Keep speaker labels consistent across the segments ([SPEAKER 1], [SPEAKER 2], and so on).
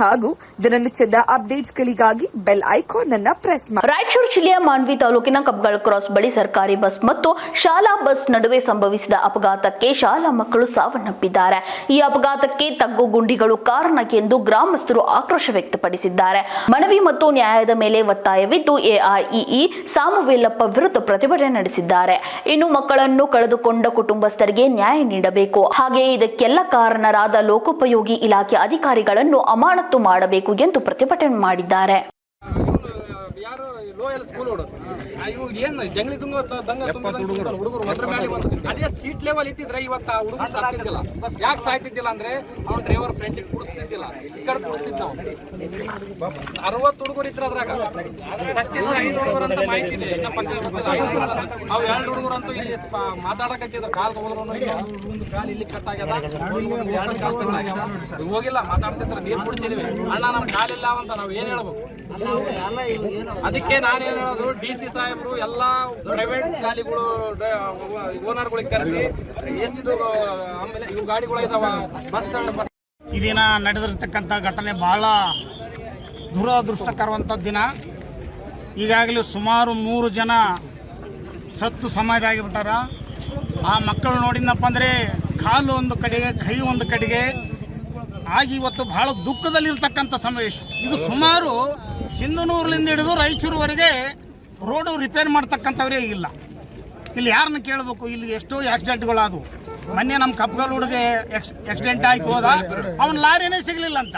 [SPEAKER 1] ಹಾಗೂ ದಿನನಿತ್ಯದ ಅಪ್ಡೇಟ್ಸ್ಗಳಿಗಾಗಿ ಬೆಲ್ ಐಕಾನ್ ಅನ್ನ ಪ್ರೆಸ್ ಮಾಡಿ
[SPEAKER 2] ರಾಯಚೂರು ಜಿಲ್ಲೆಯ ಮಾನ್ವಿ ತಾಲೂಕಿನ ಕಬ್ಗಳ ಕ್ರಾಸ್ ಬಳಿ ಸರ್ಕಾರಿ ಬಸ್ ಮತ್ತು ಶಾಲಾ ಬಸ್ ನಡುವೆ ಸಂಭವಿಸಿದ ಅಪಘಾತಕ್ಕೆ ಶಾಲಾ ಮಕ್ಕಳು ಸಾವನ್ನಪ್ಪಿದ್ದಾರೆ. ಈ ಅಪಘಾತಕ್ಕೆ ತಗ್ಗು ಗುಂಡಿಗಳು ಕಾರಣ ಎಂದು ಗ್ರಾಮಸ್ಥರು ಆಕ್ರೋಶ ವ್ಯಕ್ತಪಡಿಸಿದ್ದಾರೆ. ಮನವಿ ಮತ್ತು ನ್ಯಾಯದ ಮೇಲೆ ಒತ್ತಾಯವಿದ್ದು, ಎಐಇಇ ಸಾಮುವೇಲಪ್ಪ ವಿರುದ್ಧ ಪ್ರತಿಭಟನೆ ನಡೆಸಿದ್ದಾರೆ. ಇನ್ನು ಮಕ್ಕಳನ್ನು ಕಳೆದುಕೊಂಡ ಕುಟುಂಬಸ್ಥರಿಗೆ ನ್ಯಾಯ ನೀಡಬೇಕು. ಹಾಗೆಯೇ ಇದಕ್ಕೆಲ್ಲ ಕಾರಣರಾದ ಲೋಕೋಪಯೋಗಿ ಇಲಾಖೆ ಅಧಿಕಾರಿಗಳನ್ನು ಅಮಾನತು ಮಾಡಬೇಕು ಎಂದು ಪ್ರತಿಭಟನೆ ಮಾಡಿದ್ದಾರೆ.
[SPEAKER 3] ಲೋಯಲ್ ಸ್ಕೂಲ್ ಹುಡುಗ ಇವು ಏನು ಜಂಗಲಿ ತುಂಬ ದಂಗ ತುಂಬ ಹುಡುಗರು. ಅದ್ರ ಮೇಲೆ ಒಂದು ಅದೇ ಸೀಟ್ ಲೆವೆಲ್ ಇದ್ದಿದ್ರೆ ಇವತ್ತು ಆ ಹುಡುಗರು ಸಾಕ್ತಿದ್ದಿಲ್ಲ. ಯಾಕೆ ಸಾಯ್ತಿದ್ದಿಲ್ಲ ಅಂದ್ರೆ ಅವ್ನ ಡ್ರೈವರ್ ಫ್ರೆಂಡ್ ಕುಡಿಸ್ತಿದ್ದಿಲ್ಲ. ಈ ಕಡೆ ಕುಡಿಸ್ತಿದ್ದ ನಾವು ಅರವತ್ತು ಹುಡುಗರು ಇದ್ರ ಅದ್ರಾಗ. ಐದು ಹುಡುಗರು ಅಂತ ಮಾಹಿತಿ ಇದೆ. ಇನ್ನ ಪಕ್ಕ. ಅವು ಎರಡು ಹುಡುಗರು ಅಂತೂ ಇಲ್ಲಿ ಸ್ಪ- ಮಾತಾಡಕತ್ತಿದ್ರು. ಕಾಲ್ ಹೋದ್ರು ಒಂದು ಕಾಲ್ ಇಲ್ಲಿ ಕಟ್ ಆಗ್ಯದ. ಎರಡು ಕಾಲ್ ಕಟ್ ಹೋಗಿಲ್ಲ. ಮಾತಾಡ್ತಿದ್ರೆ. ನೀರು ಕುಡಿಸಿದ್ವಿ. ಅಣ್ಣ ನಮ್ಮ ಕಾಲಿಲ್ಲ ಅಂತ ನಾವು ಏನ್ ಹೇಳ್ಬೇಕು? ಅದಕ್ಕೆ ನಾನೇನು ಹೇಳೋದು, ಡಿ ಸಿ ಸಾಹೇಬರು ಎಲ್ಲ ಪ್ರೈವೇಟ್ ಶಾಲೆಗಳು ಓನರ್ಗಳಿಗೆ ಕರೆಸಿ ಎಷ್ಟು ಆಮೇಲೆ ಇವು ಗಾಡಿಗಳು ಬಸ್
[SPEAKER 4] ಈ ದಿನ ನಡೆದಿರ್ತಕ್ಕಂಥ ಘಟನೆ ಬಹಳ ದುರದೃಷ್ಟಕರವಂಥ ದಿನ. ಈಗಾಗಲೇ ಸುಮಾರು ಮೂರು ಜನ ಸತ್ತು ಸಮಾಧಿ ಆಗಿಬಿಟ್ಟಾರ. ಆ ಮಕ್ಕಳು ನೋಡಿದ್ನಪ್ಪ ಅಂದರೆ ಕಾಲು ಒಂದು ಕಡೆಗೆ, ಕೈ ಒಂದು ಕಡೆಗೆ. ಆಗಿ ಇವತ್ತು ಬಹಳ ದುಃಖದಲ್ಲಿರ್ತಕ್ಕಂಥ ಸಮಾವೇಶ. ಇದು ಸುಮಾರು ಸಿಂಧನೂರಿನಿಂದ ಹಿಡಿದು ರಾಯಚೂರುವರೆಗೆ ರೋಡು ರಿಪೇರ್ ಮಾಡ್ತಕ್ಕಂಥವ್ರೇ ಇಲ್ಲ. ಇಲ್ಲಿ ಯಾರನ್ನ ಕೇಳಬೇಕು? ಇಲ್ಲಿ ಎಷ್ಟೋ ಆಕ್ಸಿಡೆಂಟ್ಗಳಾದವು. ಮೊನ್ನೆ ನಮ್ಮ ಕಪ್ಗಲ್ ಹುಡುಗೆ ಆಕ್ಸಿಡೆಂಟ್ ಆಯ್ತು ಹೋದ. ಅವನ ಲಾರಿನೇ ಸಿಗ್ಲಿಲ್ಲ ಅಂತ.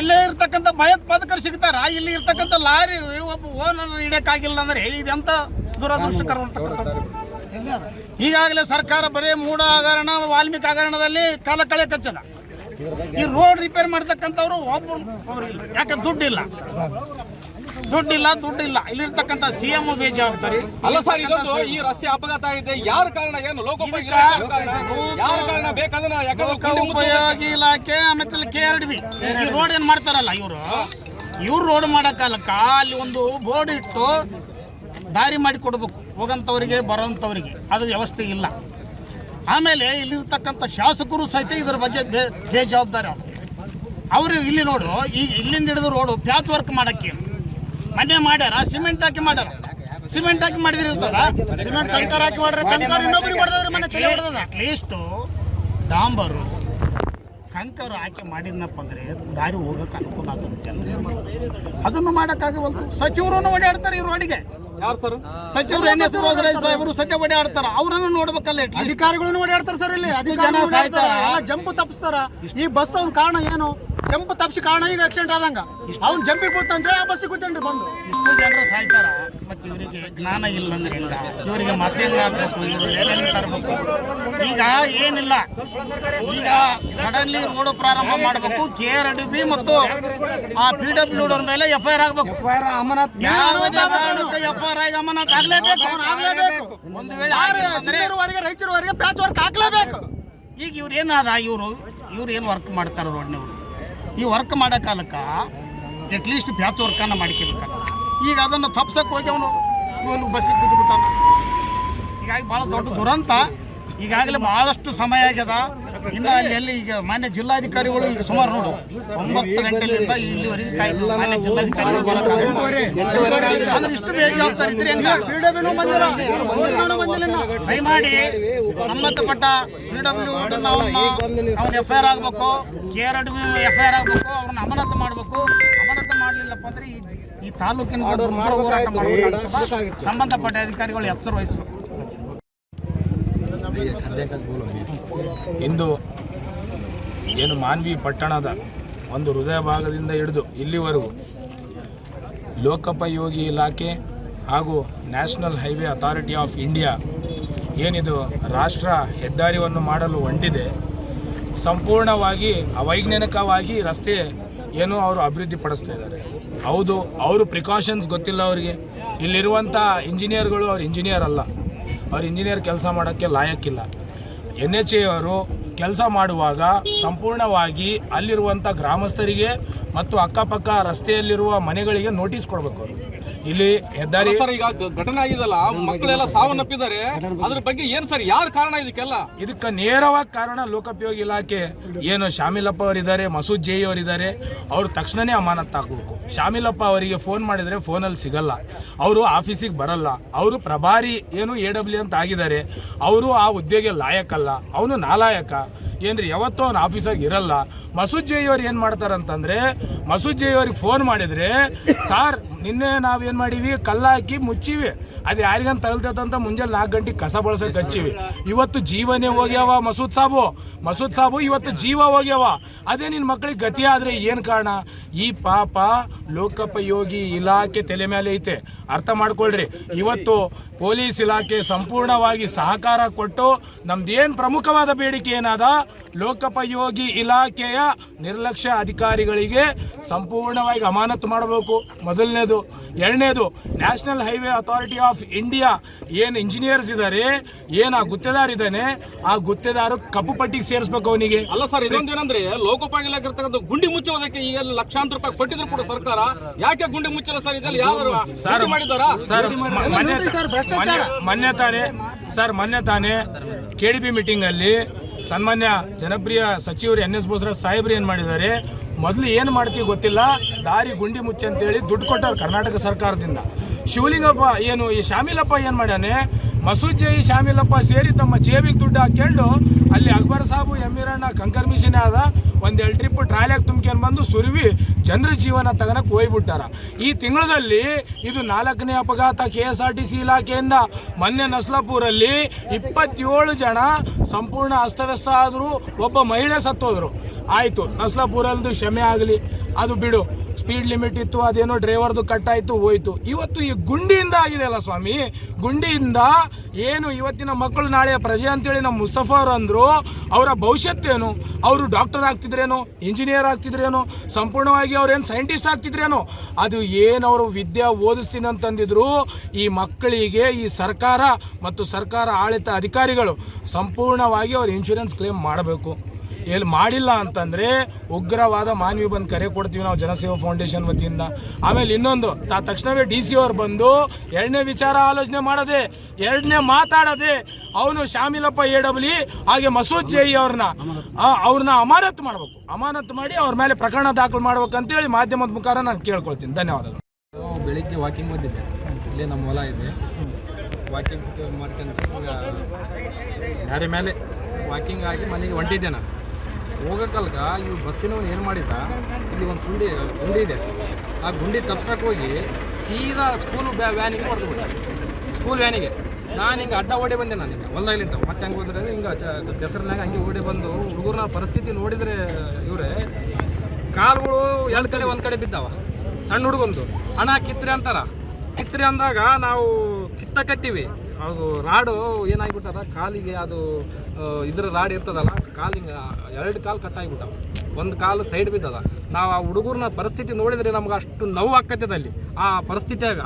[SPEAKER 4] ಎಲ್ಲೇ ಇರ್ತಕ್ಕಂಥ ಭಯೋತ್ಪಾದಕರು ಸಿಗ್ತಾರ? ಇಲ್ಲಿ ಇರ್ತಕ್ಕಂಥ ಲಾರಿ ಒಬ್ಬ ಓನರ್ ಹಿಡಿಯೋಕ್ಕಾಗಿಲ್ಲ ಅಂದ್ರೆ ಇದೆಂತ ದುರದೃಷ್ಟಕರ ಈಗಾಗಲೇ ಸರ್ಕಾರ ಬರೀ ಮೂಡ ಹಗರಣ ವಾಲ್ಮೀಕಿ ಹಗರಣದಲ್ಲಿ ಕಾಲ ಕಳೆ ಕಚ್ಚದ ಈ ರೋಡ್ ರಿಪೇರ್ ಮಾಡ್ತಕ್ಕಂಥವ್ರು ಒಬ್ಬರು ಯಾಕೆ ದುಡ್ಡಿಲ್ಲ. ದುಡ್ಡಿಲ್ಲ ದುಡ್ಡಿಲ್ಲ. ಇಲ್ಲಿರ್ತಕ್ಕಂಥ ಸಿ ಎಂ ಬೇಜವಾಬ್ದಾರಿ.
[SPEAKER 5] ಅಲ್ಲ ಸರ್ ಇದೊಂದು ಈ ರಸ್ತೆ ಅಪಘಾತ ಆಗಿದೆ. ಯಾರ ಕಾರಣ ಏನು? ಲೋಕೋಪಯೋಗಿ ಯಾರ ಕಾರಣ ಬೇಕಾದ್ರೆ
[SPEAKER 4] ಇಲಾಖೆ ಆಮೇಲೆ ಕೆ ಆರ್ ಡಿ ಬಿ ಈ ರೋಡ್ ಏನ್ ಮಾಡ್ತಾರಲ್ಲ ಇವರು? ಇವ್ರು ರೋಡ್ ಮಾಡಕ್ಕಲ್ಲಕ್ಕ ಅಲ್ಲಿ ಒಂದು ಬೋರ್ಡ್ ಇಟ್ಟು ದಾರಿ ಮಾಡಿ ಕೊಡ್ಬೇಕು. ಹೋಗಂತವರಿಗೆ ಬರೋಂಥವ್ರಿಗೆ. ಅದು ವ್ಯವಸ್ಥೆ ಇಲ್ಲ. ಆಮೇಲೆ ಇಲ್ಲಿರ್ತಕ್ಕಂಥ ಶಾಸಕರು ಸಹಿತ ಇದ್ರ ಬಗ್ಗೆ ಬೇ- ಬೇಜವಾಬ್ದಾರಿ ಅವ್ರು. ಅವರು ಇಲ್ಲಿ ನೋಡು ಈಗ ಇಲ್ಲಿಂದ ಹಿಡಿದು ರೋಡು ಪ್ಯಾಚ್ ವರ್ಕ್ ಮಾಡಕ್ಕೆ. ಮನೆ ಮಾಡ್ಯಾರ ಸಿಮೆಂಟ್ ಹಾಕಿ ಮಾಡ್ಯಾರ. ಸಿಮೆಂಟ್ ಹಾಕಿ ಮಾಡಿದ್ರೆ ಇರ್ತದ? ಸಿಮೆಂಟ್ ಕಂಕರ್ ಹಾಕಿ ಮಾಡ್ರೆ ಕಂಕರ್ ಇನ್ನೊಬ್ರಿಗೆ ಹೊಡೆದ್ರೆ ಮನೆ ತಲೆ ಹೊಡೆದ ಅಟ್ಲೀಸ್ಟು ಡಾಂಬರು ಕಂಕರ್ ಹಾಕಿ ಮಾಡಿದ್ನಪ್ಪ ಅಂದ್ರೆ ದಾರಿ ಹೋಗಕ್ಕೆ ಅನುಕೂಲ ಆಗ್ತದೆ ಜನರು ಅದನ್ನು ಮಾಡೋಕ್ಕಾಗವಲ್ತು ಸಚಿವರು ಓಡಾಡ್ತಾರೆ ಈ ರೋಡಿಗೆ
[SPEAKER 5] ಯಾರು ಸರ್?
[SPEAKER 4] ಸಚಿವರು ಎನ್ ಎಸ್ ಬೋಸರಾಜ್ ಸಾಹೇಬರು ಸತ್ಯ ಓಡಾಡ್ತಾರ ಅವರನ್ನು ನೋಡ್ಬೇಕಲ್ಲ at least.
[SPEAKER 6] ಅಧಿಕಾರಿಗಳು ಓಡಾಡ್ತಾರೆ ಸರ್ ಇಲ್ಲಿ.
[SPEAKER 4] ಜನ ಸಾಯ್ತಾರ.
[SPEAKER 6] ಜಂಪ್ ತಪ್ಪಿಸ್ತಾರ ಈ ಬಸ್ ಅವ್ನ ಕಾರಣ ಏನು? ಜಂಪ್ ತಪ್ಪಿಸಿ ಕಾರಣ ಈಗ ಆಕ್ಸಿಡೆಂಟ್ ಆದಂಗ. ಅವ್ನ್ ಜಂಪಿಗೆ ಕೂತಂದ್ರೆ ಆ ಬಸ್ ಕೂತಂಡ್ರಿ ಬಂದು.
[SPEAKER 4] ಇಷ್ಟು ಜನರು ಸಾಯ್ತಾರ. ಮತ್ತೆ ಇವರಿಗೆ ಜ್ಞಾನ ಇಲ್ಲ ಅಂದ್ರೆ ಇವರಿಗೆ ಮತ್ತೆ ಹೆಂಗ್ ಆಗ್ಬೇಕು ಇವರು ಏನೇನು ತರಬೇಕು ಈಗ ಏನಿಲ್ಲ. ಈಗ ಸಡನ್ಲಿ ರೋಡ್ ಪ್ರಾರಂಭ ಮಾಡಬೇಕು ಕೆ ಆರ್ ಡಿ ಬಿ ಮತ್ತು ಆ ಪಿ ಡಬ್ಲ್ಯೂ ಅವ್ರ ಮೇಲೆ ಎಫ್ ಐ ಆರ್ ಆಗಬೇಕು.
[SPEAKER 6] ಅಮರನಾಥ್
[SPEAKER 4] ಯಾವುದೇ ಕಾರಣಕ್ಕೂ ಎಫ್ ಐ ಆರ್ ಆಗಿ ಅಮಾನತ್ ಆಗ್ಲೇಬೇಕು
[SPEAKER 6] ಆಗ್ಲೇಬೇಕು.
[SPEAKER 4] ಒಂದು ವೇಳೆ ಅಂದ್ರೆ
[SPEAKER 6] ಸಿಂಧನೂರುವರೆಗೆ ಪ್ಯಾಚ್ ವರ್ಕ್ ಆಗ್ಲೇಬೇಕು.
[SPEAKER 4] ಈಗ ಇವ್ರು ಏನಾದ ಇವರು ಇವ್ರು ಏನು ವರ್ಕ್ ಮಾಡ್ತಾರೆ ರೋಡ್ನವ್ರು ಈ ವರ್ಕ್ ಮಾಡೋ ಕಾಲಕ್ಕೆ ಅಟ್ಲೀಸ್ಟ್ ಪ್ಯಾಚ್ ವರ್ಕನ್ನು ಮಾಡ್ಕೋಬೇಕಲ್ಲ ಈಗ ಅದನ್ನು ತಪ್ಸಕ್ಕೆ ಹೋಗಿ ಅವನು ಸ್ಕೂಲ್ ಬಸ್ಸಿಗೆ ಬಿದ್ದುಬಿಟ್ಟಾನ ಹೀಗಾಗಿ ಭಾಳ ದೊಡ್ಡ ದುರಂತ. ಈಗಾಗಲೇ ಭಾಳಷ್ಟು ಸಮಯ ಆಗ್ಯದ ಇನ್ನು ಅಲ್ಲಿ ಎಲ್ಲಿ ಈಗ ಮಾನ್ಯ ಜಿಲ್ಲಾಧಿಕಾರಿಗಳು ಈಗ ಸುಮಾರು ನೋಡು ಒಂಬತ್ತು ಗಂಟೆಯಿಂದ ಇಲ್ಲಿವರೆಗೆ ಕಾಯ್ದು ಮಾನ್ಯ ಜಿಲ್ಲಾಧಿಕಾರಿಗಳು. ಅಂದ್ರೆ ಇಷ್ಟು ಬೇಜವಾಬ್ದಾರಿ ಇದ್ರೆ ಹೆಂಗ?
[SPEAKER 6] ಮಾಡಿ.
[SPEAKER 4] ದಯಮಾಡಿ ಸಂಬಂಧಪಟ್ಟ ಪಿ ಡಬ್ಲ್ಯೂ ಅವ್ನ ಎಫ್ ಐ ಆರ್ ಆಗಬೇಕು K R D F I R ಆಗಬೇಕು ಅವ್ರನ್ನ ಅಮಾನತು ಮಾಡಬೇಕು. ಅಮಾನತು ಮಾಡಲಿಲ್ಲಪ್ಪ ಅಂದ್ರೆ ಈ- ತಾಲೂಕಿನ ಹೋರಾಟ ಮಾಡಬೇಕಾಗ್ತದೆ. ಸಂಬಂಧಪಟ್ಟ ಅಧಿಕಾರಿಗಳು ಎಚ್ಚರ ವಹಿಸಬೇಕು
[SPEAKER 7] ಇಂದು ಏನು ಮಾನ್ವಿ ಪಟ್ಟಣದ ಒಂದು ಹೃದಯ ಭಾಗದಿಂದ ಹಿಡಿದು ಇಲ್ಲಿವರೆಗೂ ಲೋಕೋಪಯೋಗಿ ಇಲಾಖೆ ಹಾಗೂ national highway authority of India ಏನಿದು ರಾಷ್ಟ್ರ ಹೆದ್ದಾರಿಯನ್ನು ಮಾಡಲು ಹೊಂಟಿದೆ ಸಂಪೂರ್ಣವಾಗಿ ಅವೈಜ್ಞಾನಿಕವಾಗಿ ರಸ್ತೆ ಏನು ಅವರು ಅಭಿವೃದ್ಧಿ ಇದ್ದಾರೆ. ಹೌದು, ಅವರು ಪ್ರಿಕಾಷನ್ಸ್ ಗೊತ್ತಿಲ್ಲ ಅವರಿಗೆ. ಇಲ್ಲಿರುವಂಥ ಇಂಜಿನಿಯರ್ಗಳು ಅವ್ರು ಇಂಜಿನಿಯರ್ ಅಲ್ಲ. ಅವ್ರು ಇಂಜಿನಿಯರ್ ಕೆಲಸ ಮಾಡೋಕ್ಕೆ ಲಾಯಕ್ಕಿಲ್ಲ. ಎನ್ ಎಚ್ ಎ ಅವರು ಕೆಲಸ ಮಾಡುವಾಗ ಸಂಪೂರ್ಣವಾಗಿ ಅಲ್ಲಿರುವಂಥ ಗ್ರಾಮಸ್ಥರಿಗೆ ಮತ್ತು ಅಕ್ಕಪಕ್ಕ ರಸ್ತೆಯಲ್ಲಿರುವ ಮನೆಗಳಿಗೆ ನೋಟಿಸ್ ಕೊಡಬೇಕು ಅವರು. ಇಲ್ಲಿ ಹೆದ್ದಾರಿ
[SPEAKER 5] ಸರ್ ಈಗ ಘಟನೆ ಆಗಿದಲ್ಲ ಮಕ್ಕಳೆಲ್ಲ ಸಾವನ್ನಪ್ಪಿದ್ದಾರೆ ಅದ್ರ ಬಗ್ಗೆ ಏನ್ ಸರ್ ಯಾರು ಕಾರಣ ಇದಕ್ಕೆಲ್ಲ?
[SPEAKER 7] ಇದಕ್ಕೆ ನೇರವಾಗಿ ಕಾರಣ ಲೋಕೋಪಯೋಗಿ ಇಲಾಖೆ. ಏನು ಶಾಮಿಲಪ್ಪ ಅವರಿದ್ದಾರೆ ಮಸೂದ್ ಜೇಯಿ ಅವರಿದ್ದಾರೆ. ಅವ್ರು ತಕ್ಷಣನೇ ಅಮಾನತ್ ಹಾಕಬೇಕು ಶಾಮಿಲಪ್ಪ ಅವರಿಗೆ ಫೋನ್ ಮಾಡಿದರೆ ಫೋನಲ್ಲಿ ಸಿಗಲ್ಲ. ಅವರು ಆಫೀಸಿಗೆ ಬರಲ್ಲ. ಅವರು ಪ್ರಭಾರಿ ಏನು ಎ ಡಬ್ಲ್ಯೂ ಅಂತ ಆಗಿದ್ದಾರೆ. ಅವರು ಆ ಹುದ್ದೆಗೆ ಲಾಯಕಲ್ಲ. ಅವನು ನಾಲಾಯಕ. ಏನ್ರಿ, ಯಾವತ್ತೂ ಅವ್ನು ಆಫೀಸಾಗಿ ಇರಲ್ಲ. ಮಸೂದ್ ಜೈ ಅವ್ರು ಏನು ಮಾಡ್ತಾರಂತಂದ್ರೆ, ಮಸೂದ್ ಜೈ ಅವ್ರಿಗೆ ಫೋನ್ ಮಾಡಿದ್ರೆ, ಸಾರ್, ನಿನ್ನೆ ನಾವೇನು ಮಾಡೀವಿ ಕಲ್ಲಾಕಿ ಮುಚ್ಚಿವಿ. ಅದು ಯಾರಿಗಂತ ತಗಲ್ತದಂತ ಮುಂಜಾನೆ ನಾಲ್ಕು ಗಂಟೆಗೆ ಕಸ ಬಳಸಕ್ಕೆ ಹಚ್ಚಿವಿ. ಇವತ್ತು ಜೀವನೇ ಹೋಗ್ಯಾವ ಮಸೂದ್ ಸಾಬು. ಮಸೂದ್ ಸಾಬು ಇವತ್ತು ಜೀವ ಹೋಗ್ಯಾವ. ಅದೇ ನಿನ್ನ ಮಕ್ಕಳಿಗೆ ಗತಿ ಆದರೆ ಏನು ಕಾರಣ? ಈ ಪಾಪ ಲೋಕೋಪಯೋಗಿ ಇಲಾಖೆ ತಲೆ ಮೇಲೆ ಐತೆ. ಅರ್ಥ ಮಾಡ್ಕೊಳ್ರಿ. ಇವತ್ತು ಪೊಲೀಸ್ ಇಲಾಖೆ ಸಂಪೂರ್ಣವಾಗಿ ಸಹಕಾರ ಕೊಟ್ಟು ನಮ್ದೇನು ಪ್ರಮುಖವಾದ ಬೇಡಿಕೆ ಏನಾದ? ಲೋಕೋಪಯೋಗಿ ಇಲಾಖೆಯ ನಿರ್ಲಕ್ಷ್ಯ ಅಧಿಕಾರಿಗಳಿಗೆ ಸಂಪೂರ್ಣವಾಗಿ ಅಮಾನತು ಮಾಡಬೇಕು. ಮೊದಲನೇದು. ಎರಡನೇದು national highway authority of India ಏನು ಇಂಜಿನಿಯರ್ಸ್ ಇದ್ದಾರೆ ಏನು ಆ ಗುತ್ತೆದಾರ್ ಇದ್ದಾನೆ ಆ ಗುತ್ತೆದಾರ ಕಪ್ಪು ಪಟ್ಟಿಗೆ ಸೇರಿಸ್ಬೇಕು ಅವನಿಗೆ.
[SPEAKER 5] ಅಲ್ಲ ಸರ್ ಇನ್ನೊಂದೇನಂದ್ರೆ ಲೋಕೋಪಯೋಗಿ ಇಲಾಖೆ ಗುಂಡಿ ಮುಚ್ಚೋದಕ್ಕೆ ಈಗ ಲಕ್ಷಾಂತರ ರೂಪಾಯಿ ಕೊಟ್ಟಿದ್ರು ಕೂಡ ಸರ್ಕಾರ. ಯಾಕೆ ಗುಂಡಿ ಮುಚ್ಚಲ್ಲ ಸರ್ ಇದರಲ್ಲಿ? ಯಾವ್ದಾರು
[SPEAKER 7] ಸರ್
[SPEAKER 5] ಮಾಡಿದಾರ
[SPEAKER 7] ಸರ್ ಮೊನ್ನೆ ತಾನೇ ಸರ್ ಮೊನ್ನೆ ತಾನೇ ಕೆ ಡಿ ಬಿ ಮೀಟಿಂಗಲ್ಲಿ ಸನ್ಮಾನ್ಯ ಜನಪ್ರಿಯ ಸಚಿವರು ಎನ್ ಎಸ್ ಬೋಸರಾಜ್ ಸಾಹೇಬ್ರು ಏನು ಮಾಡಿದ್ದಾರೆ? ಮೊದಲು ಏನು ಮಾಡ್ತೀವಿ ಗೊತ್ತಿಲ್ಲ. ದಾರಿ ಗುಂಡಿ ಮುಚ್ಚಿ ಅಂತೇಳಿ ದುಡ್ಡು ಕೊಟ್ಟವ್ರು ಕರ್ನಾಟಕ ಸರ್ಕಾರದಿಂದ. ಶಿವಲಿಂಗಪ್ಪ ಏನು ಈ ಶಾಮಿಲಪ್ಪ ಏನು ಮಾಡ್ಯಾನೆ? ಮಸೂದ್ ಜೈ ಶಾಮಿಲಪ್ಪ ಸೇರಿ ತಮ್ಮ ಜೇಬಿಗೆ ದುಡ್ಡು ಹಾಕ್ಕೊಂಡು ಅಲ್ಲಿ ಅಕ್ಬರ್ ಸಾಬು, ಎಮ್ಮಿರಣ್ಣ, ಕಂಕರ್ ಮಿಷನ್ ಆದ ಒಂದೆರಡು ಟ್ರಿಪ್ ಟ್ರಾಲಿಯಾಗಿ ತುಂಬ್ಕೊಂಡು ಬಂದು ಸುರುವಿ ಜನರ ಜೀವನ ತಗನಕ್ಕೆ ಹೋಗ್ಬಿಟ್ಟಾರ ಈ ತಿಂಗಳಲ್ಲಿ ಇದು ನಾಲ್ಕನೇ ಅಪಘಾತ K S R T C ಇಲಾಖೆಯಿಂದ ಮೊನ್ನೆ ನಸ್ಲಾಪುರಲ್ಲಿ ಇಪ್ಪತ್ತೇಳು ಜನ ಸಂಪೂರ್ಣ ಅಸ್ತವ್ಯಸ್ತ ಆದರೂ, ಒಬ್ಬ ಮಹಿಳೆ ಸತ್ತೋದ್ರು. ಆಯಿತು, ನಸ್ಲಾಪುರಲ್ದು ಕ್ಷಮೆ ಆಗಲಿ. ಅದು ಬಿಡು. ಸ್ಪೀಡ್ ಲಿಮಿಟ್ ಇತ್ತು, ಅದೇನೋ ಡ್ರೈವರ್ದು ಕಟ್ಟಾಯಿತು, ಹೋಯಿತು. ಇವತ್ತು ಈ ಗುಂಡಿಯಿಂದ ಆಗಿದೆ ಅಲ್ಲ ಸ್ವಾಮಿ? ಗುಂಡಿಯಿಂದ ಏನು ಇವತ್ತಿನ ಮಕ್ಕಳು ನಾಳೆ ಪ್ರಜೆ ಅಂತೇಳಿ ನಮ್ಮ ಮುಸ್ತಫಾ ಅಂದರು, ಅವರ ಭವಿಷ್ಯತ್ತೇನು ಅವರು ಡಾಕ್ಟರ್ ಆಗ್ತಿದ್ರೇನೋ? ಇಂಜಿನಿಯರ್ ಆಗ್ತಿದ್ರೇನೋ? ಸಂಪೂರ್ಣವಾಗಿ ಅವ್ರೇನು ಸೈಂಟಿಸ್ಟ್ ಆಗ್ತಿದ್ರೇನೋ? ಅದು ಏನು ಅವರು ವಿದ್ಯೆ ಓದಿಸ್ತೀನಿ ಅಂತಂದಿದ್ರು, ಈ ಮಕ್ಕಳಿಗೆ ಈ ಸರ್ಕಾರ ಮತ್ತು ಸರ್ಕಾರ ಆಳಿತ ಅಧಿಕಾರಿಗಳು ಸಂಪೂರ್ಣವಾಗಿ ಅವ್ರು ಇನ್ಶೂರೆನ್ಸ್ ಕ್ಲೇಮ್ ಮಾಡಬೇಕು. ಎಲ್ಲಿ ಮಾಡಿಲ್ಲ ಅಂತಂದರೆ ಉಗ್ರವಾದ ಮಾನವಿ ಬಂದು ಕರೆ ಕೊಡ್ತೀವಿ ನಾವು ಜನಸೇವಾ ಫೌಂಡೇಶನ್ ವತಿಯಿಂದ. ಆಮೇಲೆ ಇನ್ನೊಂದು, ತಾ ತಕ್ಷಣವೇ ಡಿ ಸಿ ಅವ್ರು ಬಂದು ಎರಡನೇ ವಿಚಾರ ಆಲೋಚನೆ ಮಾಡದೆ, ಎರಡನೇ ಮಾತಾಡದೆ ಅವನು ಶಾಮಿಲಪ್ಪ ಎ ಡಬ್ಲಿ ಹಾಗೆ ಮಸೂದ್ ಜೈ ಅವ್ರನ್ನ ಅವ್ರನ್ನ ಅಮಾನತ್ ಮಾಡಬೇಕು. ಅಮಾನತ್ ಮಾಡಿ ಅವ್ರ ಮೇಲೆ ಪ್ರಕರಣ ದಾಖಲು ಮಾಡ್ಬೇಕಂತೇಳಿ ಮಾಧ್ಯಮದ ಮುಖಾಂತರ ನಾನು ಕೇಳ್ಕೊಳ್ತೀನಿ. ಧನ್ಯವಾದಗಳು.
[SPEAKER 3] ಬೆಳಿಗ್ಗೆ ವಾಕಿಂಗ್ ಬಂದಿದ್ದೆ. ಇಲ್ಲಿ ನಮ್ಮ ಹೊಲ ಇದೆ. ವಾಕಿಂಗ್ ಮಾಡ್ಕೊಂತ ಯಾರ ಮೇಲೆ ವಾಕಿಂಗ್ ಆಗಿ ಮನೆಗೆ ಹೊಂಟಿದ್ದೆ ನಾನು. ಹೋಗೋಕಲ್ಗ ಇವು ಬಸ್ಸಿನವನು ಏನು ಮಾಡಿದ್ದ? ಇಲ್ಲಿ ಒಂದು ಗುಂಡಿ ಗುಂಡಿ ಇದೆ. ಆ ಗುಂಡಿ ತಪ್ಸಕ್ಕೆ ಹೋಗಿ ಸೀದಾ ಸ್ಕೂಲ್ ವ್ಯಾನಿಗೆ ಹೊಡೆದು ಸ್ಕೂಲ್ ವ್ಯಾನಿಗೆ ನಾನು ಹಿಂಗೆ ಅಡ್ಡ ಓಡಿ ಬಂದೆ ನಾನು ಹಿಂಗೆ ಹೊಲ್ದಾಗ್ಲಿಂದ ಮತ್ತೆ ಹಂಗೆ ಹೋದ್ರೆ ಹಿಂಗೆ ಕೆಸರಿನಾಗ ಹಂಗೆ ಓಡಿ ಬಂದು ಹುಡುಗರನ್ನ ಪರಿಸ್ಥಿತಿ ನೋಡಿದರೆ ಇವರೇ, ಕಾಲುಗಳು ಎರಡು ಕಡೆ, ಒಂದು ಕಡೆ ಬಿದ್ದಾವ. ಸಣ್ಣ ಹುಡುಗೊಂದು. ಹಣ ಕಿತ್ರಿ ಅಂತಾರ. ಕಿತ್ರಿ ಅಂದಾಗ ನಾವು ಕಿತ್ತಕತ್ತೀವಿ ಅದು ರಾಡು ಏನಾಗ್ಬಿಟ್ಟದ? ಕಾಲಿಗೆ ಅದು ಇದ್ರ ರಾಡ್ ಇರ್ತದಲ್ಲ ಕಾಲಿಗೆ, ಎರಡು ಕಾಲು ಕಟ್ಟಾಗ್ಬಿಟ್ಟವ ಒಂದು ಕಾಲು ಸೈಡ್ ಬಿದ್ದದ. ನಾವು ಆ ಹುಡುಗರನ್ನ ಪರಿಸ್ಥಿತಿ ನೋಡಿದ್ರೆ ನಮ್ಗೆ ಅಷ್ಟು ನೋವು ಆಕತ್ತದ ಅಲ್ಲಿ. ಆ ಪರಿಸ್ಥಿತಿಯಾಗ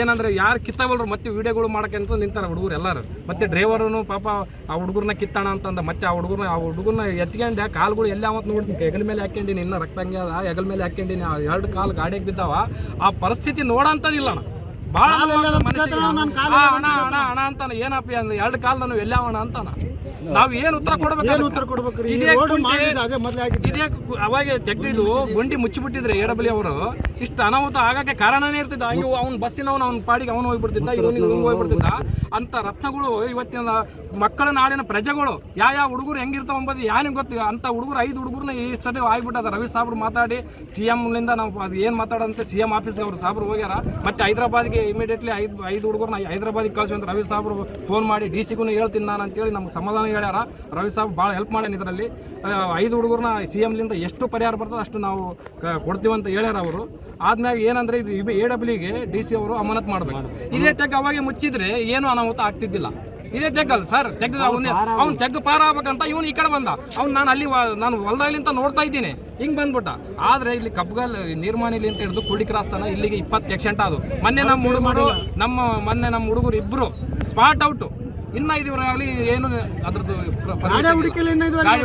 [SPEAKER 3] ಏನಂದ್ರೆ ಯಾರು ಕಿತ್ತವಲ್ರು ಮತ್ತೆ ವಿಡಿಯೋಗಳು ಮಾಡಕ್ಕೆ ಅಂತ ನಿಂತಾರ ಹುಡುಗರು ಎಲ್ಲರೂ. ಮತ್ತೆ ಡ್ರೈವರ್ನು ಪಾಪ ಆ ಹುಡುಗರನ್ನ ಕಿತ್ತಾಣ ಅಂತಂದ, ಮತ್ತೆ ಆ ಹುಡುಗರನ್ನ ಆ ಹುಡುಗರನ್ನ ಎತ್ಕೊಂಡೆ ಕಾಲುಗಳು ಎಲ್ಲ ಅವತ್ತು ನೋಡ್ತೀನಿ. ಹೆಗಲ ಮೇಲೆ ಹಾಕ್ಕೊಂಡಿನಿ ಇನ್ನ ರಕ್ತ ಹಂಗೆ ಅದ, ಹೆಗಲ ಮೇಲೆ ಹಾಕ್ಕೊಂಡಿನಿ ಆ ಎರಡು ಕಾಲು ಗಾಡಿಗೆ ಬಿದ್ದಾವ. ಆ ಪರಿಸ್ಥಿತಿ ನೋಡಂತದಿಲ್ಲ ಅಣ್ಣ. ಭಾಳ ಅಣ್ಣ ಅಣ್ಣ ಅಣ್ಣ ಅಂತಾನ ಏನಪ್ಪ ಅಂದ್ರೆ? ಎರಡು ಕಾಲ ನಾನು ಎಲ್ಲವಣ ಅಂತಾನ? ನಾವು ಏನು ಉತ್ತರ ಕೊಡ್ಬೇಕು
[SPEAKER 6] ಏನು ಉತ್ತರ ಕೊಡ್ಬೇಕು
[SPEAKER 3] ಇದೇ ಅವಾಗ ತೆಗ್ದಿದ್ದು ಗುಂಡಿ ಮುಚ್ಚಿಬಿಟ್ಟಿದ್ರೆ ಎಡಬಲಿ ಡಬ್ಲ್ಯೂ ಅವರು. ಇಷ್ಟು ಅನಾಹುತ ಆಗಕ್ಕೆ ಕಾರಣನೇ ಇರ್ತಿದ್ದ. ಹಂಗೆ ಅವ್ನ ಬಸ್ಸಿನವನು ಅವ್ನ ಪಾಡಿಗೆ ಅವನು ಹೋಗ್ಬಿಡ್ತಿದ್ದ ಇವನಿಗೆ ಇವನು ಹೋಗ್ಬಿಡ್ತಿದ್ದ. ಅಂತ ರತ್ನಗಳು ಇವತ್ತಿನ ಮಕ್ಕಳ ನಾಡಿನ ಪ್ರಜೆಗಳು ಯಾವ ಯಾವ ಹುಡುಗರು ಹೆಂಗಿರ್ತಾವ ಅಂಬೋದು ಯಾನಿಗೆ ಗೊತ್ತು? ಅಂತ ಹುಡುಗರು ಐದು ಹುಡುಗರನ್ನ ಈ ಸತಿ ಆಗಿಬಿಟ್ಟದ. ರವಿ ಸಾಬ್ರು ಮಾತಾಡಿ ಸಿ ಎಮ್ಲಿಂದ ನಾವು ಅದು ಏನು ಮಾತಾಡಂತೆ ಸಿ ಎಂ ಆಫೀಸ್ಗೆ ಅವರು ಸಾಬ್ರು ಹೋಗ್ಯಾರ. ಮತ್ತೆ ಹೈದರಾಬಾದ್ಗೆ ಇಮಿಡಿಯೇಟ್ಲಿ ಐದು ಐದು ಹುಡುಗರನ್ನ ಹೈದರಾಬಾದಿಗೆ ಕಳಿಸಿ ಅಂತ ರವಿ ಸಾಬ್ರು ಫೋನ್ ಮಾಡಿ ಡಿ ಸಿಗೂ ಹೇಳ್ತೀನಿ ನಾನು ಅಂತೇಳಿ ನಮ್ಗೆ ಸಮಾಧಾನ ಹೇಳ್ಯಾರ. ರವಿ ಸಾಬ್ ಭಾಳ ಹೆಲ್ಪ್ ಮಾಡ್ಯಾನ ಇದರಲ್ಲಿ. ಐದು ಹುಡುಗರನ್ನ ಸಿ ಎಮ್ಲಿಂದ ಎಷ್ಟು ಪರಿಹಾರ ಬರ್ತದೆ ಅಷ್ಟು ನಾವು ಕೊಡ್ತೀವಿ ಅಂತ ಹೇಳ್ಯಾರ ಅವರು. ಆದ್ಮ್ಯಾಗ ಏನಂದ್ರೆ ಇದು ಎ ಡಬ್ಲ್ಯೂಗೆ ಡಿ ಸಿ ಅವರು ಅಮಾನತ್ ಮಾಡಬೇಕು. ಇದೇ ತಕ್ಕ ಅವಾಗೆ ಮುಚ್ಚಿದ್ರೆ ಏನು ಅನಾಹುತ ಆಗ್ತಿದ್ದಿಲ್ಲ. ಇದೇ ತೆಗ್ಗಲ್ಲ ಸರ್. ತೆಗ್ಗ ಅವನೇ ಅವ್ನು. ತೆಗ್ಗ ಪಾರ ಆಗ್ಬೇಕಂತ ಇವನು ಈ ಕಡೆ ಬಂದ. ಅವ್ನು ನಾನು ಅಲ್ಲಿ ನಾನು ಹೊಲದಾಗ್ಲಿಂತ ನೋಡ್ತಾ ಇದ್ದೀನಿ. ಹಿಂಗ್ ಬಂದ್ಬಿಟ್ಟ. ಆದ್ರೆ ಇಲ್ಲಿ ಕಬ್ಗಲ್ ನಿರ್ಮಾಣಿಲಿ ಅಂತ ಹಿಡಿದು ಕುಡಿ ಕ್ರಾಸ್ ತನ ಇಲ್ಲಿಗೆ ಇಪ್ಪತ್ತು ಎಕ್ಸೆಂಟ್ ಅದು. ಮೊನ್ನೆ ನಮ್ಮ ಹುಡುಗರು ನಮ್ಮ ಮೊನ್ನೆ ನಮ್ಮ ಹುಡುಗರು ಇಬ್ಬರು ಸ್ಪಾಟ್ ಔಟ್ ಇನ್ನ ಆಗಲಿ ಏನು ಅದ್ರದ್ದು
[SPEAKER 6] ಗಾಡಿ ಹುಡುಕಿಲ್ಲ. ಇನ್ನ?
[SPEAKER 3] ಗಾಡಿ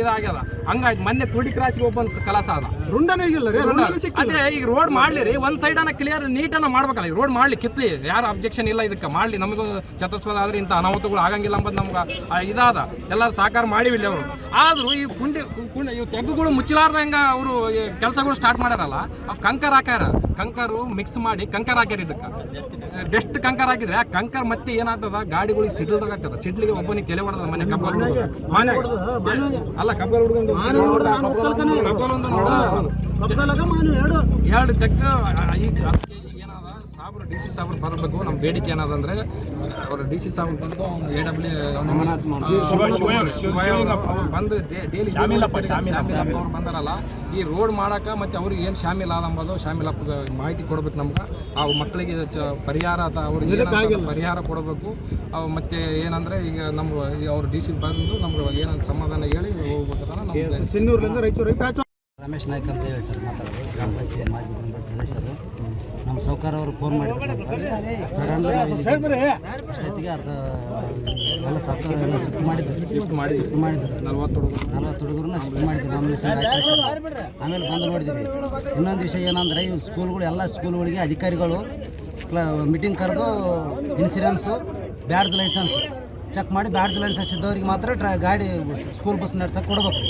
[SPEAKER 3] ಇದಾಗ್ಯದ ಹಂಗಾಯ್ತು ಮೊನ್ನೆ ತುಡಿ ಕ್ರಾಸಿಗೆ ಒಬ್ಬ ಕಲಾಸ ಅದ.
[SPEAKER 6] ರುಂಡನೇ ಇಲ್ಲ ರೀ ರುಂಡನೇ ಸಿಕ್ಕಿಲ್ಲ.
[SPEAKER 3] ಅದೇ ಈಗ ರೋಡ್ ಮಾಡ್ಲಿ ರೀ ಒಂದ್ ಸೈಡ್ ಅನ್ನ ಕ್ಲಿಯರ್ ನೀಟನ್ನ ಮಾಡ್ಬೇಕಲ್ಲ ಈಗ ರೋಡ್ ಮಾಡ್ಲಿ ಕಿತ್ಲಿ. ಯಾರು ಅಬ್ಜೆಕ್ಷನ್ ಇಲ್ಲ ಇದಕ್ಕೆ ಮಾಡ್ಲಿ. ನಮಗೂ ಚತಸ್ಪದ ಆದ್ರೆ ಇಂಥ ಅನಾಹುತಗಳು ಆಗಂಗಿಲ್ಲ ಅಂಬದ್ ನಮ್ಗೆ ಇದಾದ. ಎಲ್ಲರೂ ಸಾಕಾರ ಮಾಡಿವಿಲ್ಲ ಅವರು. ಆದ್ರೂ ಈ ಕುಂಡಿ ಕುಂಡಿ ಇವು ತೆಗ್ಗುಗಳು ಮುಚ್ಚಲಾರ್ದಂಗ ಅವರು ಕೆಲಸಗಳು ಸ್ಟಾರ್ಟ್ ಮಾಡ್ಯಾರಲ್ಲ ಅವ್ ಕಂಕರ್ ಹಾಕ್ಯಾರ. ಕಂಕರು ಮಿಕ್ಸ್ ಮಾಡಿ ಕಂಕರ್ ಹಾಕ್ಯಾರ ಇದಕ್ಕೆ. ಬೆಸ್ಟ್ ಕಂಕರ್ ಹಾಕಿದ್ರೆ ಆ ಕಂಕರ್ ಮತ್ತೆ ಏನಾಗ್ತದ? ಗಾಡಿಗಳಿಗೆ ಸಿಡ್ಲ್ದಾಗ ಆಗ್ತದ ಸಿಡ್ಲಿಗೆ ಒಬ್ಬನಿಗೆ ತಲೆ ಹೊಡೆದ ಮನೆ ಕಬ್ಬಲ್ ಮನೆ. ಅಲ್ಲ ಕಬ್ಬಲ್ ಹುಡುಗಂದು ಕಬ್ಬಲ್ ಒಂದು ನೋಡ
[SPEAKER 6] ಕಬ್ಬಲಾಗ ಮಾನವ ಎರಡು
[SPEAKER 3] ತೆಗ್ಗ ಈಗ ಸಾಬ್ರು ಡಿ ಸಿ ಸಾಬ್ರು ಬರಬೇಕು. ನಮ್ಮ ಬೇಡಿಕೆ ಏನದ ಅಂದ್ರೆ ಅವರು ಡಿ ಸಿ ಸಾಬ್ರು ಬಂದು ಎ ಡಬ್ಲ್ಯೂ ಬಂದು ಡೈಲಿ ಶಾಮಿಲಪ್ಪ ಶಾಮಿಲಪ್ಪ. ಅವ್ರು ಬಂದಾರಲ್ಲ ಈ ರೋಡ್ ಮಾಡಕ ಮತ್ತೆ ಅವ್ರಿಗೆ ಏನು ಶಾಮಿಲ್ ಆದ ಅಂಬೋದು ಶಾಮಿಲಪ್ಪ ಮಾಹಿತಿ ಕೊಡ್ಬೇಕು ನಮ್ಗೆ. ಆ ಮಕ್ಕಳಿಗೆ ಪರಿಹಾರ ಅಥವಾ ಅವ್ರಿಗೆ ಪರಿಹಾರ ಕೊಡಬೇಕು. ಮತ್ತೆ ಏನಂದ್ರೆ ಈಗ ನಮ್ಗೆ ಅವ್ರು ಡಿ ಸಿ ಬಂದು ನಮ್ಗೆ ಏನಂತ ಸಮಾಧಾನ ಹೇಳಿ
[SPEAKER 6] ರಾಯಚೂರಿಗೆ ಬ್ಯಾಚ್
[SPEAKER 8] ರಮೇಶ್ ನಾಯ್ಕ್ ಅಂತ ಹೇಳಿ ಸರ್ ಮಾತಾಡೋದು ಗ್ರಾಮ ಪಂಚಾಯತ್ ಮಾಜಿ ಗ್ರಾಮ ಪಂಚಾಯತ್ ಸದಸ್ಯರು. ನಮ್ಮ ಸೌಕಾರ ಅವರು ಫೋನ್ ಮಾಡಿದ್ರು ಸಡನ್ಲಿ ಅಷ್ಟೊತ್ತಿಗೆ ಅರ್ಧ ಎಲ್ಲ ಸೌಕಾರ ಎಲ್ಲ ಶಿಫ್ಟ್ ಮಾಡಿದ್ರು. ಶಿಫ್ಟ್ ಮಾಡಿ ಶಿಫ್ಟ್ ಮಾಡಿದ್ರು.
[SPEAKER 3] ನಲ್ವತ್ತು ಹುಡುಗರು.
[SPEAKER 8] ನಲ್ವತ್ತು ಹುಡುಗರನ್ನ ಶಿಫ್ಟ್ ಮಾಡಿದ್ರು. ನಮ್ಮ ಆಮೇಲೆ ಬಂದು ನೋಡಿದ್ವಿ. ಇನ್ನೊಂದು ವಿಷಯ ಏನಂದ್ರೆ ಇವು ಸ್ಕೂಲ್ಗಳು ಎಲ್ಲ ಸ್ಕೂಲ್ಗಳಿಗೆ ಅಧಿಕಾರಿಗಳು ಮೀಟಿಂಗ್ ಕರೆದು ಇನ್ಸೂರೆನ್ಸು ಬ್ಯಾಡ್ಜ್ ಲೈಸೆನ್ಸ್ ಚೆಕ್ ಮಾಡಿ ಬ್ಯಾಡ್ಜ್ ಲೈಸೆನ್ಸ್ ಇದ್ದವ್ರಿಗೆ ಮಾತ್ರ ಟ್ರಾ ಗಾಡಿ ಸ್ಕೂಲ್ ಬಸ್ ನಡ್ಸಕ್ಕೆ ಕೊಡ್ಬೇಕು.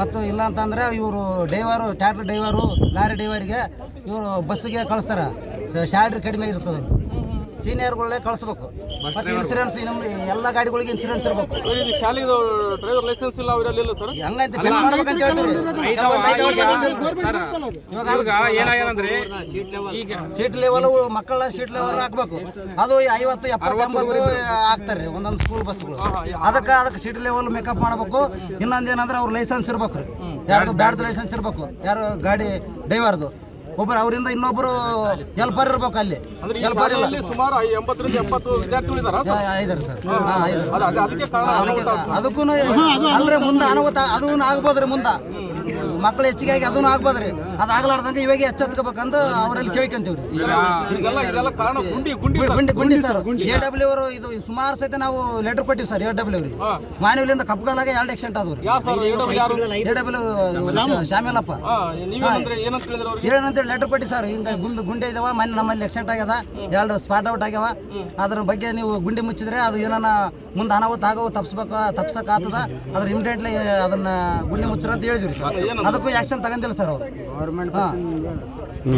[SPEAKER 8] ಮತ್ತು ಇಲ್ಲ ಅಂತಂದರೆ ಇವರು ಡೈವರು ಟ್ಯಾಕ್ಟರ್ ಡ್ರೈವರು, ಲಾರಿ ಡೈವರಿಗೆ ಇವರು ಬಸ್ಸಿಗೆ ಕಳಿಸ್ತಾರೆ. ಸ್ಯಾಲ್ರಿ ಕಡಿಮೆ ಇರ್ತದೆ ಸೀನಿಯರ್ಗಳೇ ಕಳಿಸ್ಬೇಕು. ಮತ್ತೆ ಇನ್ಸೂರೆನ್ಸ್ ಎಲ್ಲ ಗಾಡಿಗಳಿಗೆ ಇನ್ಸೂರೆನ್ಸ್ ಇರಬೇಕು.
[SPEAKER 5] ಇದು ಶಾಲೆದು ಡ್ರೈವರ್ ಲೈಸೆನ್ಸ್ ಇಲ್ಲ ಅವರಲ್ಲಿ ಸರ್?
[SPEAKER 8] ಹಂಗಂತ ಚೆಕ್
[SPEAKER 3] ಈಗ
[SPEAKER 8] ಸೀಟ್ ಲೆವೆಲ್ ಮಕ್ಕಳ ಸೀಟ್ ಲೆವೆಲ್ ಹಾಕ್ಬೇಕು. ಅದು ಐವತ್ತು ಎಪ್ಪತ್ತೊಂಬತ್ತು ಹಾಕ್ತಾರೆ ಒಂದೊಂದು ಸ್ಕೂಲ್ ಬಸ್ಗಳು ಅದಕ್ಕೆ ಅದಕ್ಕೆ ಸೀಟ್ ಲೆವೆಲ್ ಮೇಕಪ್ ಮಾಡಬೇಕು. ಇನ್ನೊಂದೇನಂದ್ರೆ ಅವ್ರ ಲೈಸೆನ್ಸ್ ಇರ್ಬೇಕು. ಯಾರು ಯಾರ್ದು ಬ್ಯಾಡ್ದು ಲೈಸೆನ್ಸ್ ಇರ್ಬೇಕು. ಯಾರು ಗಾಡಿ ಡ್ರೈವರ್ದು ಒಬ್ಬರು ಅವರಿಂದ ಇನ್ನೊಬ್ಬರು ಹೆಲ್ಪರ್ ಇರ್ಬೇಕು ಅಲ್ಲಿ.
[SPEAKER 5] ಅಂದ್ರೆ
[SPEAKER 8] ಇಲ್ಲ
[SPEAKER 5] ಸುಮಾರು ಎಂಬತ್ತರಿಂದ ಎಪ್ಪತ್ತು ವಿದ್ಯಾರ್ಥಿಗಳು ಇದಾರ
[SPEAKER 8] ಸರ್.
[SPEAKER 5] ಅದಕ್ಕೆ
[SPEAKER 8] ಅಲ್ರಿ ಮುಂದೆ ಅನಾಹುತ ಅದು ಆಗ್ಬೋದ್ರಿ ಮುಂದೆ. ಮಕ್ಕಳು ಹೆಚ್ಚಿಗೆ ಆಗಿ ಅದನ್ನು ಆಗ್ಬೋದ್ರಿ. ಅದು ಆಗ್ಲಾರ್ದಂಗೆ ಇವಾಗ ಎಚ್ಚೆತ್ಕೋಬೇಕಂತ ಅವರಲ್ಲಿ ಕೇಳ್ಕೊಂತೀವಿ ರೀ
[SPEAKER 5] ಇದೆಲ್ಲ ಇದೆಲ್ಲ ಕಾರಣ ಗುಂಡಿ ಗುಂಡಿ ಸರ್.
[SPEAKER 8] ಗುಂಡಿ ಗುಂಡಿ ಸರ್. ಎ ಡಬ್ಲ್ಯೂ ಅವರು ಇದು ಸುಮಾರು ಸಹಿತ ನಾವು ಲೆಟರ್ ಕೊಟ್ಟಿವಿ ಸರ್ ಎ ಡಬ್ಲ್ಯೂ ಅವ್ರಿಗೆ. ಮಾನವಿಲಿಂದ ಕಪ್ಪಗಾಲಾಗ ಎರಡು ಎಕ್ಸೆಂಟ್ ಆದವ್ರಿ.
[SPEAKER 5] ಯಾರು ಸರ್ AW ಯಾರು?
[SPEAKER 8] ಎ ಡಬ್ಲ್ಯೂ ಶಾಮಿಲಪ್ಪ ಏನಂತೇಳಿ ಲೆಟರ್ ಕೊಟ್ಟಿ ಸರ್ ಹಿಂಗ ಗುಂಡು ಗುಂಡಿ ಇದಾವ ಮನೆ ನಮ್ಮಲ್ಲಿ ಎಕ್ಸೆಂಟ್ ಆಗ್ಯದ ಎರಡು ಸ್ಪಾಟ್ ಔಟ್ ಆಗ್ಯಾವ. ಅದ್ರ ಬಗ್ಗೆ ನೀವು ಗುಂಡಿ ಮುಚ್ಚಿದ್ರೆ ಅದು ಏನಾನ ಮುಂದೆ ಅನಾಹುತ ಆಗೋ ತಪ್ಸ್ಬೇಕು ತಪ್ಸಕ್ ಆತದ. ಅದ್ರ ಇಮಿಡಿಯೇಟ್ಲಿ ಅದನ್ನ ಗುಂಡಿ ಮುಚ್ಚರ ಅಂತ ಹೇಳಿದ್ವಿ ಸರ್. ಅದಕ್ಕೂ ಆಕ್ಷನ್ ತಗೊಂಡಿಲ್ಲ ಸರ್ ಅವರು.